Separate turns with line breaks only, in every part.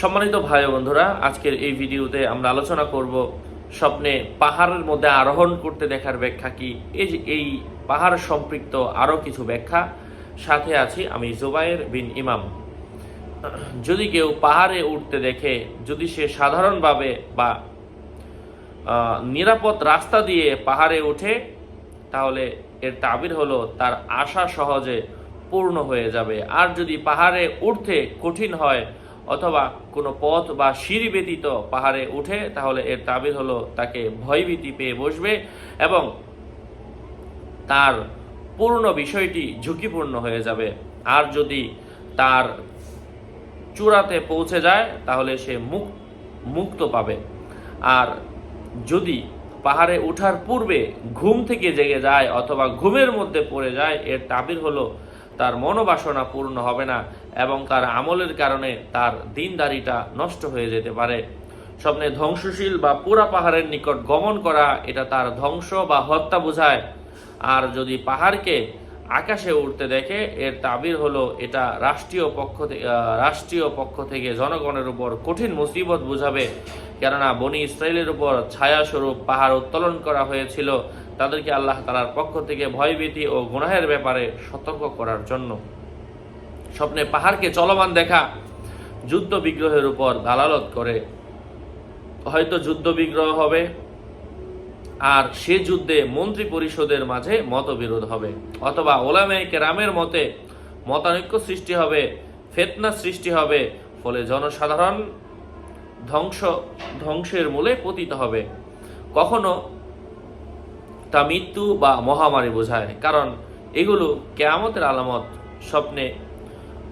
সম্মানিত ভাই বন্ধুরা, আজকের এই ভিডিওতে আমরা আলোচনা করব স্বপ্নে পাহাড়ের মধ্যে আরোহণ করতে দেখার ব্যাখ্যা কি? এই যে এই পাহাড় সম্পৃক্ত আরও কিছু ব্যাখ্যা। সাথে আছি আমি জুবাইর বিন ইমাম। যদি কেউ পাহাড়ে উঠতে দেখে, যদি সে সাধারণভাবে বা নিরাপদ রাস্তা দিয়ে পাহাড়ে ওঠে, তাহলে এর তাবির হলো তার আশা সহজে পূর্ণ হয়ে যাবে। আর যদি পাহাড়ে উঠতে কঠিন হয় অথবা কোনো পথ বা সিঁড়ি ব্যতীত পাহাড়ে উঠে, তাহলে এর তাবির হলো তাকে ভয়ভীতি পেয়ে বসবে এবং তার পূর্ণ বিষয়টি ঝুঁকিপূর্ণ হয়ে যাবে। আর যদি তার চূড়াতে পৌঁছে যায়, তাহলে সে মুক, মুক্ত পাবে। আর যদি পাহাড়ে ওঠার পূর্বে ঘুম থেকে জেগে যায় অথবা ঘুমের মধ্যে পড়ে যায়, এর তাবির হলো তার মনোবাসনা পূর্ণ হবে না এবং তার আমলের কারণে তার দিনদারিটা নষ্ট হয়ে যেতে পারে। স্বপ্নে ধ্বংসশীল বা পুরা পাহাড়ের নিকট গমন করা এটা তার ধ্বংস বা হত্যা বোঝায়। আর যদি পাহাড়কে আকাশে উঠতে দেখে, এর তাবির হলো এটা রাষ্ট্রীয় পক্ষ রাষ্ট্রীয় পক্ষ থেকে জনগণের উপর কঠিন মুসিবত বুঝাবে। কেননা বনি ইসরায়েলের উপর ছায়াস্বরূপ পাহাড় উত্তোলন করা হয়েছিল। তাদেরকে আল্লাহ তালার পক্ষ থেকে ভয়ভীতি ও গুনাহের ব্যাপারে সতর্ক করার জন্য। স্বপ্নে পাহাড়কে চলমান দেখা যুদ্ধ বিগ্রহের উপর দালালত করে। হয়তো যুদ্ধ বিগ্রহ হবে আর সে যুদ্ধে মন্ত্রী পরিষদের মাঝে মতবিরোধ হবে। অথবা ওলামে কেরামের মতে, মতানৈক্য সৃষ্টি হবে, ফেতনা সৃষ্টি হবে, ফলে জনসাধারণ ধ্বংস, ধ্বংসের মূলে পতিত হবে। কখনো তা মৃত্যু বা মহামারী বোঝায়, কারণ এগুলো কেয়ামতের আলামত স্বপ্নে।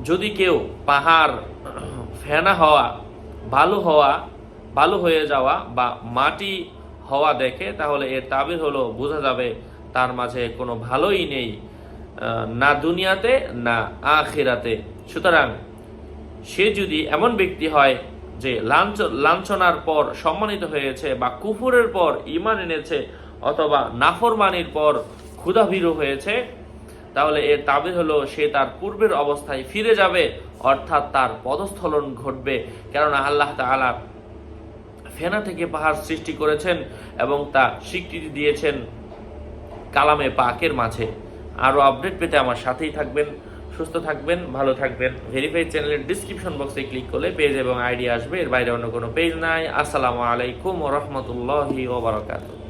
যদি কেউ পাহাড়, ফেনা হওয়া, বালু হওয়া, বালু হয়ে যাওয়া বা মাটি হওয়া দেখে, তাহলে এর তাবির হলো, বোঝা যাবে তার মাঝে কোনো ভালোই নেই না দুনিয়াতে, না আখিরাতে। সুতরাং সে যদি এমন ব্যক্তি হয় যে লাঞ্ছ, লাঞ্ছনার পর সম্মানিত হয়েছে বা কুফুরের পর ইমান এনেছে অথবা নাফরমানির পর ক্ষুধাভীরু হয়েছে, তাহলে এর তাবির হলো, সে তার পূর্বের অবস্থায় ফিরে যাবে, অর্থাৎ তার পদস্থলন ঘটবে। কেননা আল্লাহ তাআলা ফেনা থেকে পাহাড় সৃষ্টি করেছেন এবং তা স্বীকৃতি দিয়েছেন কালামে পাকের মাঝে। আরও আপডেট পেতে আমার সাথেই থাকবেন, সুস্থ থাকবেন, ভালো থাকবেন। ভেরিফাই চ্যানেলের ডিসক্রিপশন বক্সে ক্লিক করলে পেজ এবং আইডিয়া আসবে, এর বাইরে অন্য কোনো পেজ নাই। আসসালামু আলাইকুম রহমতুল্লাহি ওবরাকাতুহ